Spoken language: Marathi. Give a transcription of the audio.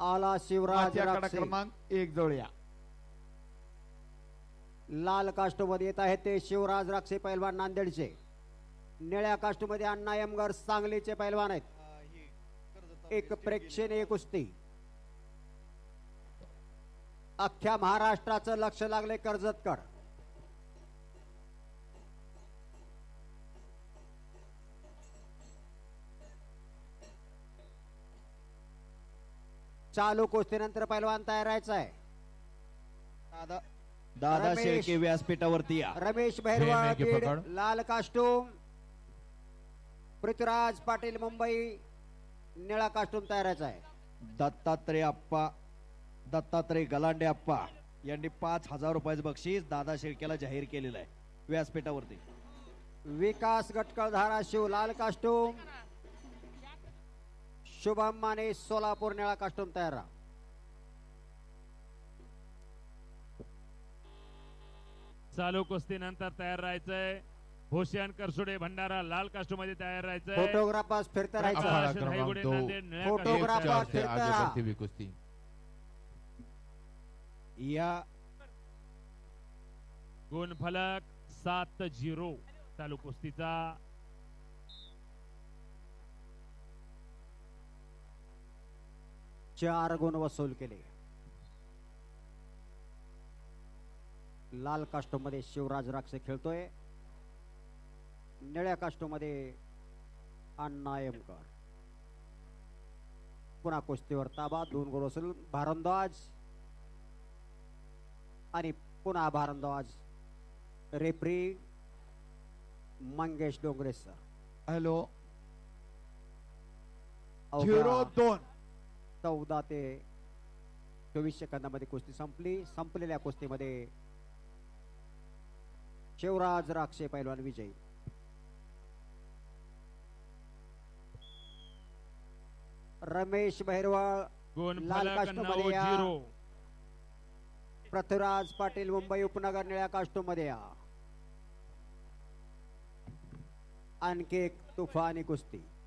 आला शिवराज राक्षे. क्रमांक एक जोड्या. लाल कास्टमध्ये येत आहेत ते शिवराज राक्षे पैलवान नांदेडचे. निळ्या कास्टमध्ये अण्णा यमगर सांगलीचे पैलवान आहेत. एक प्रेक्षणीय कुस्ती. अख्ख्या महाराष्ट्राचं लक्ष लागले कर्जतकड. चालू कुस्तीनंतर पैलवान तयार राहायचा आहे दादा दादा रमेश. शेळके व्यासपीठावरती या. रमेश हे बीड पकड. लाल कास्टूम. पृथ्वीराज पाटील मुंबई निळा कास्टूम तयारायचा आहे दत्तात्रय अप्पा दत्तात्रय गलांडे अप्पा यांनी पाच हजार रुपयाचं बक्षीस दादा शेळकेला जाहीर केलेलं आहे. व्यासपीठावरती. विकास गटकळ धाराशिव लाल कास्टूम. शुभम माने सोलापूर निळा कास्टूम तयार राहा चालू कुस्तीनंतर तयार राहायचंय भूषण करसुडे भंडारा लाल कास्टूममध्ये तयार राहायचंय फोटोग्राफास फिरता राहायचं क्रमांक दो. फोटोग्राफर. चार से फिरता आगे रहा. बढ़ती हुई कुश्ती या गुणफलक सात झिरो चालू कुस्तीचा चार गुण वसूल केले. लाल कास्टूममध्ये शिवराज राक्षे खेळतोय. निळ्या कास्टूममध्ये अण्णा यमकर पुन्हा कुस्तीवर ताबा दोन गुण वसूल. भारंदाज आणि पुन्हा भारंदाज. Referee Mangesh Dongre sir hello. Zero दोन. चौदा ते चोवीस सेकंदामध्ये कुस्ती संपली. संपलेल्या कुस्तीमध्ये शिवराज राक्षे पैलवान विजयी. रमेश. झिरो. पृथ्वीराज पाटील मुंबई उपनगर निळ्या कास्टूममध्ये. या आणखी एक तुफानी कुस्ती.